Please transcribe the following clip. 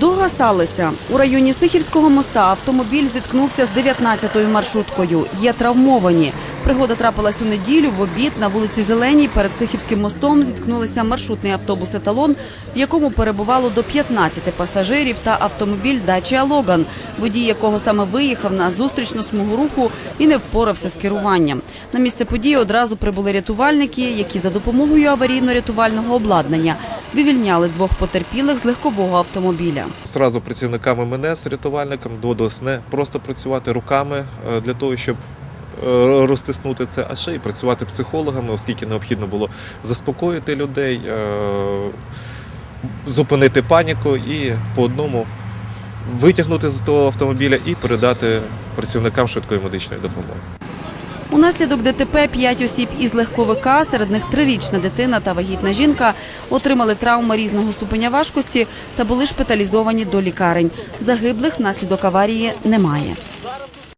Догасалися. У районі Сихівського моста автомобіль зіткнувся з 19-ю маршруткою. Є травмовані. Пригода трапилась у неділю в обід на вулиці Зеленій перед Сихівським мостом зіткнулися маршрутний автобус «Еталон», в якому перебувало до 15 пасажирів та автомобіль «Дача Логан», водій якого саме виїхав на зустрічну смугу руху і не впорався з керуванням. На місце події одразу прибули рятувальники, які за допомогою аварійно-рятувального обладнання вивільняли двох потерпілих з легкового автомобіля. Зразу працівниками МНС, рятувальникам доводилось не просто працювати руками е, для того, щоб е, розтиснути це, а ще й працювати психологами, оскільки необхідно було заспокоїти людей, е, зупинити паніку і по одному витягнути з того автомобіля і передати працівникам швидкої медичної допомоги. Унаслідок ДТП п'ять осіб із легковика, серед них трирічна дитина та вагітна жінка, отримали травми різного ступеня важкості та були шпиталізовані до лікарень. Загиблих внаслідок аварії немає.